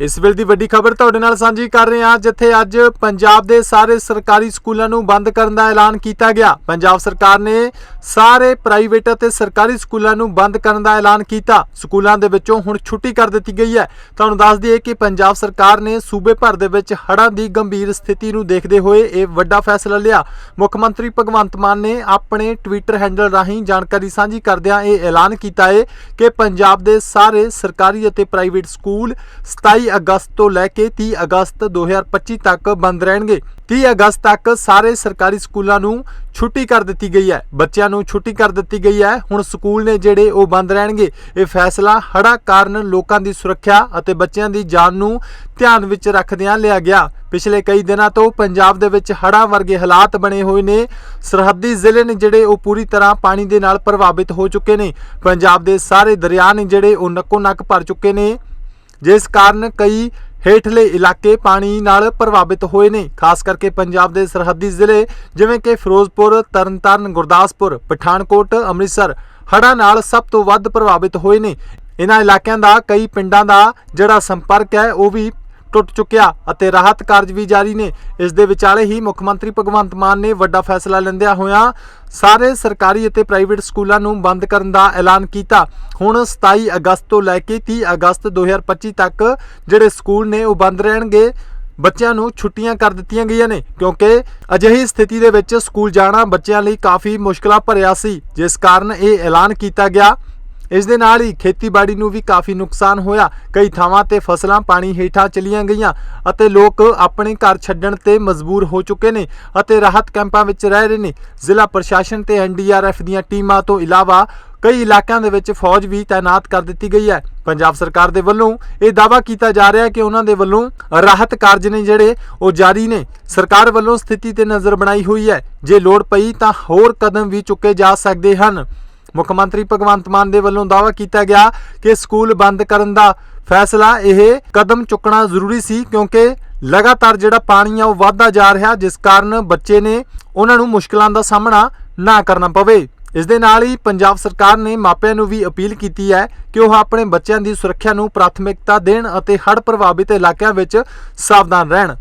ਇਸ ਵੇਲੇ ਦੀ ਵੱਡੀ ਖਬਰ ਤੁਹਾਡੇ ਨਾਲ ਸਾਂਝੀ ਕਰ ਰਹੇ ਹਾਂ, ਜਿੱਥੇ ਅੱਜ ਪੰਜਾਬ ਦੇ ਸਾਰੇ ਸਰਕਾਰੀ ਸਕੂਲਾਂ ਨੂੰ ਬੰਦ ਕਰਨ ਦਾ ਐਲਾਨ ਕੀਤਾ ਗਿਆ। ਪੰਜਾਬ ਸਰਕਾਰ ਨੇ ਸਾਰੇ ਪ੍ਰਾਈਵੇਟ ਅਤੇ ਸਰਕਾਰੀ ਸਕੂਲਾਂ ਨੂੰ ਬੰਦ ਕਰਨ ਦਾ ਐਲਾਨ ਕੀਤਾ। ਸਕੂਲਾਂ ਦੇ ਵਿੱਚੋਂ ਹੁਣ ਛੁੱਟੀ ਕਰ ਦਿੱਤੀ ਗਈ ਹੈ। ਤੁਹਾਨੂੰ ਦੱਸ ਦਈਏ ਕਿ ਪੰਜਾਬ ਸਰਕਾਰ ਨੇ ਸੂਬੇ ਭਰ ਦੇ ਵਿੱਚ ਹੜ੍ਹਾਂ ਦੀ ਗੰਭੀਰ ਸਥਿਤੀ ਨੂੰ ਦੇਖਦੇ ਹੋਏ ਇਹ ਵੱਡਾ ਫੈਸਲਾ ਲਿਆ। ਮੁੱਖ ਮੰਤਰੀ ਭਗਵੰਤ ਮਾਨ ਨੇ ਆਪਣੇ ਟਵਿੱਟਰ ਹੈਂਡਲ ਰਾਹੀਂ ਜਾਣਕਾਰੀ ਸਾਂਝੀ ਕਰਦਿਆਂ ਇਹ ਐਲਾਨ ਕੀਤਾ ਹੈ ਕਿ ਪੰਜਾਬ ਦੇ ਸਾਰੇ ਸਰਕਾਰੀ ਅਤੇ ਪ੍ਰਾਈਵੇਟ ਸਕੂਲ 27 ਅਗਸਤ ਤੋਂ ਲੈ ਕੇ 30 ਅਗਸਤ 2025 ਤੱਕ ਬੰਦ ਰਹਿਣਗੇ। 30 ਅਗਸਤ ਤੱਕ ਸਾਰੇ ਸਰਕਾਰੀ ਸਕੂਲਾਂ ਨੂੰ ਛੁੱਟੀ ਕਰ ਦਿੱਤੀ ਗਈ ਹੈ। ਬੱਚਿਆਂ ਨੂੰ ਛੁੱਟੀ ਕਰ ਦਿੱਤੀ ਗਈ ਹੈ। ਹੁਣ ਸਕੂਲ ਨੇ ਜਿਹੜੇ ਉਹ ਬੰਦ ਰਹਿਣਗੇ। ਇਹ ਫੈਸਲਾ ਹੜ੍ਹਾਂ ਕਾਰਨ ਲੋਕਾਂ ਦੀ ਸੁਰੱਖਿਆ ਅਤੇ ਬੱਚਿਆਂ ਦੀ ਜਾਨ ਨੂੰ ਧਿਆਨ ਵਿੱਚ ਰੱਖਦਿਆਂ ਲਿਆ ਗਿਆ। ਪਿਛਲੇ ਕਈ ਦਿਨਾਂ ਤੋਂ ਪੰਜਾਬ ਦੇ ਵਿੱਚ ਹੜ੍ਹਾਂ ਵਰਗੇ ਹਾਲਾਤ ਬਣੇ ਹੋਏ ਨੇ। ਸਰਹੱਦੀ ਜ਼ਿਲ੍ਹੇ ਨੇ ਜਿਹੜੇ ਉਹ ਪੂਰੀ ਤਰ੍ਹਾਂ ਪਾਣੀ ਦੇ ਨਾਲ ਪ੍ਰਭਾਵਿਤ ਹੋ ਚੁੱਕੇ ਨੇ। ਪੰਜਾਬ ਦੇ ਸਾਰੇ ਦਰਿਆ ਨੇ ਜਿਹੜੇ ਉਹ ਨੱਕੋ ਨੱਕ ਭਰ ਚੁੱਕੇ ਨੇ। ਜਿਸ ਕਾਰਨ ਕਈ ਹੇਠਲੇ ਇਲਾਕੇ ਪਾਣੀ ਨਾਲ ਪ੍ਰਭਾਵਿਤ ਹੋਏ ਨੇ। ਖਾਸ ਕਰਕੇ ਪੰਜਾਬ ਦੇ ਸਰਹੱਦੀ ਜ਼ਿਲ੍ਹੇ, ਜਿਵੇਂ ਕਿ ਫਿਰੋਜ਼ਪੁਰ, ਤਰਨਤਾਰਨ, ਗੁਰਦਾਸਪੁਰ, ਪਠਾਨਕੋਟ, ਅੰਮ੍ਰਿਤਸਰ, ਹੜ੍ਹਾਂ ਨਾਲ ਸਭ ਤੋਂ ਵੱਧ ਪ੍ਰਭਾਵਿਤ ਹੋਏ ਨੇ। ਇਹਨਾਂ ਇਲਾਕਿਆਂ ਦਾ ਕਈ ਪਿੰਡਾਂ ਦਾ ਜਿਹੜਾ ਸੰਪਰਕ ਹੈ, ਉਹ ਵੀ ਟੁੱਟ ਚੁੱਕਿਆ ਅਤੇ ਰਾਹਤ ਕਾਰਜ ਵੀ ਜਾਰੀ ਨੇ। ਇਸ ਦੇ ਵਿਚਾਲੇ ਹੀ ਮੁੱਖ ਮੰਤਰੀ ਭਗਵੰਤ ਮਾਨ ਨੇ ਵੱਡਾ ਫੈਸਲਾ ਲੈਂਦਿਆਂ ਹੋਇਆਂ ਸਾਰੇ ਸਰਕਾਰੀ ਅਤੇ ਪ੍ਰਾਈਵੇਟ ਸਕੂਲਾਂ ਨੂੰ ਬੰਦ ਕਰਨ ਦਾ ਐਲਾਨ ਕੀਤਾ। ਹੁਣ 27 ਅਗਸਤ ਤੋਂ ਲੈ ਕੇ 30 ਅਗਸਤ 2025 ਤੱਕ ਜਿਹੜੇ ਸਕੂਲ ਨੇ ਉਹ ਬੰਦ ਰਹਿਣਗੇ। ਬੱਚਿਆਂ ਨੂੰ ਛੁੱਟੀਆਂ ਕਰ ਦਿੱਤੀਆਂ ਗਈਆਂ ਨੇ, ਕਿਉਂਕਿ ਅਜਿਹੀ ਸਥਿਤੀ ਦੇ ਵਿੱਚ ਸਕੂਲ ਜਾਣਾ ਬੱਚਿਆਂ ਲਈ ਕਾਫੀ ਮੁਸ਼ਕਲਾਂ ਭਰਿਆ ਸੀ, ਜਿਸ ਕਾਰਨ ਇਹ ਐਲਾਨ ਕੀਤਾ ਗਿਆ। ਇਸ ਦੇ ਨਾਲ ਹੀ ਖੇਤੀਬਾੜੀ ਨੂੰ ਵੀ ਕਾਫੀ ਨੁਕਸਾਨ ਹੋਇਆ। ਕਈ ਥਾਵਾਂ ਤੇ ਫਸਲਾਂ ਪਾਣੀ ਹੇਠਾਂ ਚਲੀਆਂ ਗਈਆਂ ਅਤੇ ਲੋਕ ਆਪਣੇ ਘਰ ਛੱਡਣ ਤੇ ਮਜਬੂਰ ਹੋ ਚੁੱਕੇ ਨੇ ਅਤੇ ਰਾਹਤ ਕੈਂਪਾਂ ਵਿੱਚ ਰਹਿ ਰਹੇ ਨੇ। ਜ਼ਿਲ੍ਹਾ ਪ੍ਰਸ਼ਾਸਨ ਤੇ ਐਨਡੀਆਰਐਫ ਦੀਆਂ ਟੀਮਾਂ ਤੋਂ ਇਲਾਵਾ ਕਈ ਇਲਾਕਿਆਂ ਦੇ ਵਿੱਚ ਫੌਜ ਵੀ ਤਾਇਨਾਤ ਕਰ ਦਿੱਤੀ ਗਈ ਹੈ। ਪੰਜਾਬ ਸਰਕਾਰ ਦੇ ਵੱਲੋਂ ਇਹ ਦਾਅਵਾ ਕੀਤਾ ਜਾ ਰਿਹਾ ਹੈ ਕਿ ਉਹਨਾਂ ਦੇ ਵੱਲੋਂ ਰਾਹਤ ਕਾਰਜ ਨੇ ਜਿਹੜੇ ਉਹ ਜਾਰੀ ਨੇ। ਸਰਕਾਰ ਵੱਲੋਂ ਸਥਿਤੀ ਤੇ ਨਜ਼ਰ ਬਣਾਈ ਹੋਈ ਹੈ। ਜੇ ਲੋੜ ਪਈ ਤਾਂ ਹੋਰ ਕਦਮ ਵੀ ਚੁੱਕੇ ਜਾ ਸਕਦੇ ਹਨ। ਮੁੱਖ ਮੰਤਰੀ ਭਗਵੰਤ ਮਾਨ ਦੇ ਵੱਲੋਂ ਦਾਅਵਾ ਕੀਤਾ ਗਿਆ ਕਿ ਸਕੂਲ ਬੰਦ ਕਰਨ ਦਾ ਫੈਸਲਾ ਇਹ ਕਦਮ ਚੁੱਕਣਾ ਜ਼ਰੂਰੀ ਸੀ ਕਿਉਂਕਿ ਲਗਾਤਾਰ ਜਿਹੜਾ ਪਾਣੀ ਆ ਉਹ ਵਧਦਾ ਜਾ ਰਿਹਾ, ਜਿਸ ਕਾਰਨ ਬੱਚੇ ਨੇ ਉਹਨਾਂ ਨੂੰ ਮੁਸ਼ਕਲਾਂ ਦਾ ਸਾਹਮਣਾ ਨਾ ਕਰਨਾ ਪਵੇ। ਇਸ ਦੇ ਨਾਲ ਹੀ ਪੰਜਾਬ ਸਰਕਾਰ ਨੇ ਮਾਪਿਆਂ ਨੂੰ ਵੀ ਅਪੀਲ ਕੀਤੀ ਹੈ ਕਿ ਉਹ ਆਪਣੇ ਬੱਚਿਆਂ ਦੀ ਸੁਰੱਖਿਆ ਨੂੰ ਪ੍ਰਾਥਮਿਕਤਾ ਦੇਣ ਅਤੇ ਹੜ੍ਹ ਪ੍ਰਭਾਵਿਤ ਇਲਾਕਿਆਂ ਵਿੱਚ ਸਾਵਧਾਨ ਰਹਿਣ।